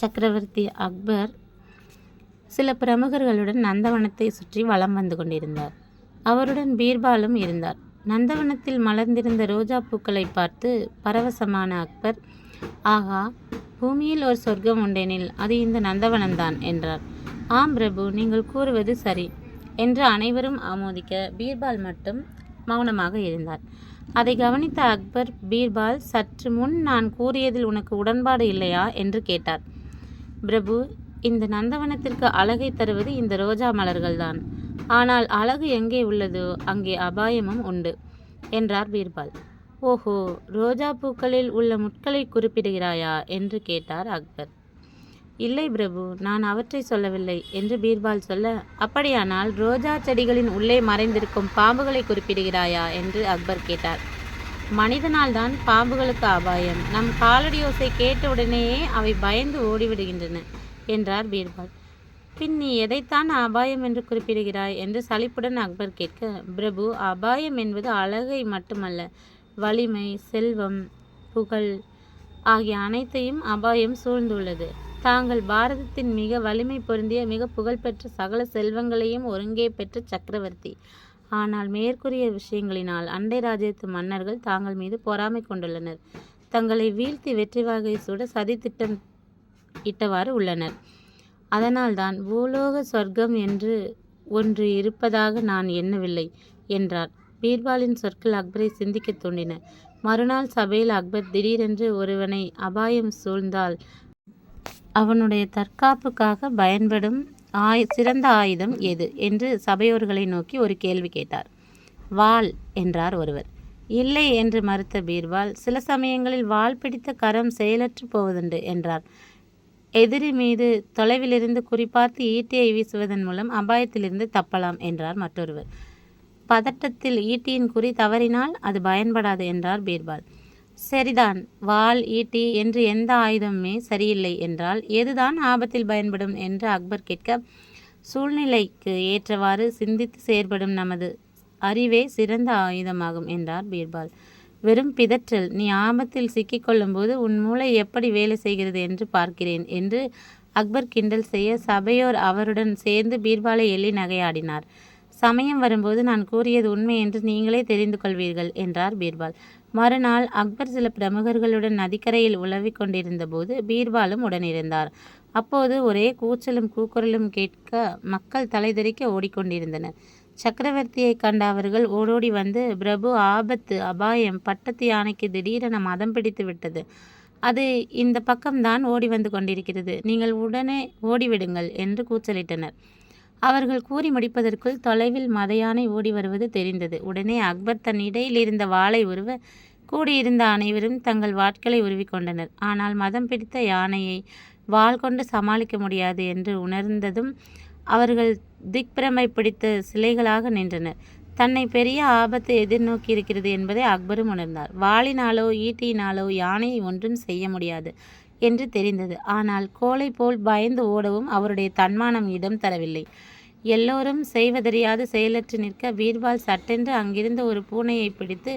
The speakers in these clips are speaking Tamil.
சக்கரவர்த்தி அக்பர் சில பிரமுகர்களுடன் நந்தவனத்தை சுற்றி வலம் வந்து கொண்டிருந்தார். அவருடன் பீர்பாலும் இருந்தார். நந்தவனத்தில் மலர்ந்திருந்த ரோஜா பூக்களை பார்த்து பரவசமான அக்பர் ஆகா பூமியில் ஒரு சொர்க்கம் உண்டெனில் அது இந்த நந்தவனம்தான் என்றார். ஆம் பிரபு நீங்கள் கூறுவது சரி என்று அனைவரும் ஆமோதிக்க பீர்பால் மட்டும் மௌனமாக இருந்தார். அதை கவனித்த அக்பர் பீர்பால் சற்று முன் நான் கூறியதில் உனக்கு உடன்பாடு இல்லையா? என்று கேட்டார். பிரபு இந்த நந்தவனத்திற்கு அழகை தருவது இந்த ரோஜா மலர்கள்தான். ஆனால் அழகு எங்கே உள்ளதோ அங்கே அபாயமும் உண்டு என்றார் பீர்பால். ஓஹோ ரோஜா பூக்களில் உள்ள முட்களை குறிப்பிடுகிறாயா? என்று கேட்டார் அக்பர். இல்லை பிரபு நான் அவற்றை சொல்லவில்லை என்று பீர்பால் சொல்ல அப்படியானால் ரோஜா செடிகளின் உள்ளே மறைந்திருக்கும் பாம்புகளை குறிப்பிடுகிறாயா? என்று அக்பர் கேட்டார். மனிதனால் தான் பாம்புகளுக்கு அபாயம். நம் காலடியோசை கேட்டவுடனேயே அவை பயந்து ஓடிவிடுகின்றன என்றார் பீர்பால். பின் நீ எதைத்தான் அபாயம் என்று குறிப்பிடுகிறாய் என்று சலிப்புடன் அக்பர் கேட்க பிரபு அபாயம் என்பது அழகை மட்டுமல்ல வலிமை செல்வம் புகழ் ஆகிய அனைத்தையும் அபாயம் சூழ்ந்துள்ளது. தாங்கள் பாரதத்தின் மிக வலிமை பொருந்திய மிக புகழ்பெற்ற சகல செல்வங்களையும் ஒருங்கே பெற்ற சக்கரவர்த்தி. ஆனால் மேற்கூறிய விஷயங்களினால் அண்டை ராஜ்யத்து மன்னர்கள் தாங்கள் மீது பொறாமை கொண்டுள்ளனர். தங்களை வீழ்த்தி வெற்றி வாகை சூட சதி திட்டம் இட்டவாறு உள்ளனர். அதனால்தான் பூலோக சொர்க்கம் என்று ஒன்று இருப்பதாக நான் எண்ணவில்லை என்றார். பீர்பாலின் சொற்கள் அக்பரை சிந்திக்கத் தூண்டின. மறுநாள் சபையில் அக்பர் திடீரென்று ஒருவனை அபாயம் சூழ்ந்தால் அவனுடைய தற்காப்புக்காக பயன்படும் ஆய் சிறந்த ஆயுதம் எது? என்று சபையோர்களை நோக்கி ஒரு கேள்வி கேட்டார். வாள் என்றார் ஒருவர். இல்லை என்று மறுத்த பீர்பால் சில சமயங்களில் வாள் பிடித்த கரம் செயலற்று போவதுண்டு என்றார். எதிரி மீது தொலைவிலிருந்து குறிப்பார்த்து ஈட்டியை வீசுவதன் மூலம் அபாயத்திலிருந்து தப்பலாம் என்றார் மற்றொருவர். பதட்டத்தில் ஈட்டியின் குறி தவறினால் அது பயன்படாது என்றார் பீர்பால். சரிதான் வாள் ஈட்டி என்று எந்த ஆயுதமுமே சரியில்லை என்றால் எதுதான் ஆபத்தில் பயன்படும் என்று அக்பர் கேட்க சூழ்நிலைக்கு ஏற்றவாறு சிந்தித்து செயற்படும் நமது அறிவே சிறந்த ஆயுதமாகும் என்றார் பீர்பால். வெறும் பிதற்றல் நீ ஆபத்தில் சிக்கிக்கொள்ளும்போது உன் மூளை எப்படி வேலை செய்கிறது என்று பார்க்கிறேன் என்று அக்பர் கிண்டல் செய்ய சபையோர் அவருடன் சேர்ந்து பீர்பாலை எள்ளி நகையாடினார். சமயம் வரும்போது நான் கூறியது உண்மை என்று நீங்களே தெரிந்து கொள்வீர்கள் என்றார் பீர்பால். மறுநாள் அக்பர் சில பிரமுகர்களுடன் நதிக்கரையில் உலவிக் கொண்டிருந்த போது பீர்பாலும் உடனிருந்தார். அப்போது ஒரே கூச்சலும் கூக்குரலும் கேட்க மக்கள் தலைதெறிக்க ஓடிக்கொண்டிருந்தனர். சக்கரவர்த்தியை கண்ட அவர்கள் ஓடோடி வந்து பிரபு ஆபத்து அபாயம் பட்டத்து யானைக்கு திடீரென மதம் பிடித்து விட்டது. அது இந்த பக்கம்தான் ஓடி வந்து கொண்டிருக்கிறது. நீங்கள் உடனே ஓடிவிடுங்கள் என்று கூச்சலிட்டனர். அவர்கள் கூறி முடிப்பதற்குள் தொலைவில் மதையானை ஓடி வருவது தெரிந்தது. உடனே அக்பர் தன் இடையில் இருந்த வாளை உருவ கூடியிருந்த அனைவரும் தங்கள் வாட்களை உருவிக்கொண்டனர். ஆனால் மதம் பிடித்த யானையை வாள் கொண்டு சமாளிக்க முடியாது என்று உணர்ந்ததும் அவர்கள் திக்பிரமை பிடித்த சிலைகளாக நின்றனர். தன்னை பெரிய ஆபத்து எதிர்நோக்கி இருக்கிறது என்பதை அக்பரும் உணர்ந்தார். வாளினாலோ ஈட்டியினாலோ யானையை ஒன்றும் செய்ய முடியாது. என்று தெரிந்தது. ஆனால் கோலை போல் பயந்து ஓடவும் அவருடைய தன்மானம் இடம் தரவில்லை. எல்லோரும் செய்வதறியாது செயலற்று நிற்க பீர்பால் சட்டென்று அங்கிருந்த ஒரு பூனையை பிடித்து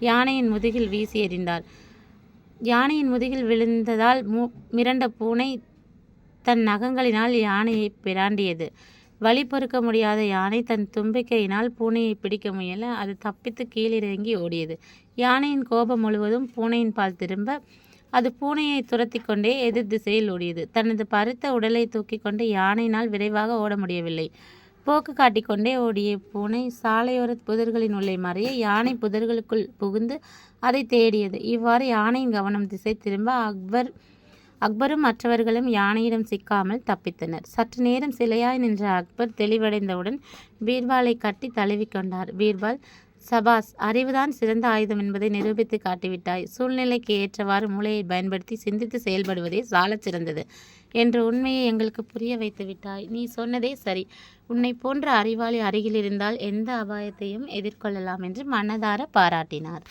யானையின் முதுகில் வீசி எறிந்தார் யானையின் முதுகில் விழுந்ததால் மு மிரண்ட பூனை தன் நகங்களினால் யானையை பிராண்டியது. வழி பொறுக்க முடியாத யானை தன் தும்பிக்கையினால் பூனையை பிடிக்க முயல அது தப்பித்து கீழிறங்கி ஓடியது. யானையின் கோபம் முழுவதும் பூனையின் பால் திரும்ப அது பூனையை துரத்தி கொண்டே எதிர் திசையில் ஓடியது. தனது பருத்த உடலை தூக்கி கொண்டு யானையினால் விரைவாக ஓட முடியவில்லை. போக்கு காட்டிக்கொண்டே ஓடிய பூனை சாலையோர புதர்களின் உள்ளே மறைய யானை புதர்களுக்குள் புகுந்து அதை தேடியது. இவ்வாறு யானையின் கவனம் திசை திரும்ப அக்பர் அக்பரும் மற்றவர்களும் யானையிடம் சிக்காமல் தப்பித்தனர். சற்று நேரம் சிலையாய் நின்ற அக்பர் தெளிவடைந்தவுடன் பீர்பாலை கட்டி தழுவிக்கொண்டார். பீர்பால் சபாஸ் அறிவுதான் சிறந்த ஆயுதம் என்பதை நிரூபித்து காட்டிவிட்டாய். சூழ்நிலைக்கு ஏற்றவாறு மூளையை பயன்படுத்தி சிந்தித்து செயல்படுவதே சாலச் சிறந்தது என்ற உண்மையை எங்களுக்கு புரிய வைத்து விட்டாய். நீ சொன்னதே சரி. உன்னை போன்ற அறிவாளி அருகில் இருந்தால் எந்த அபாயத்தையும் எதிர்கொள்ளலாம் என்று மனதார பாராட்டினார்.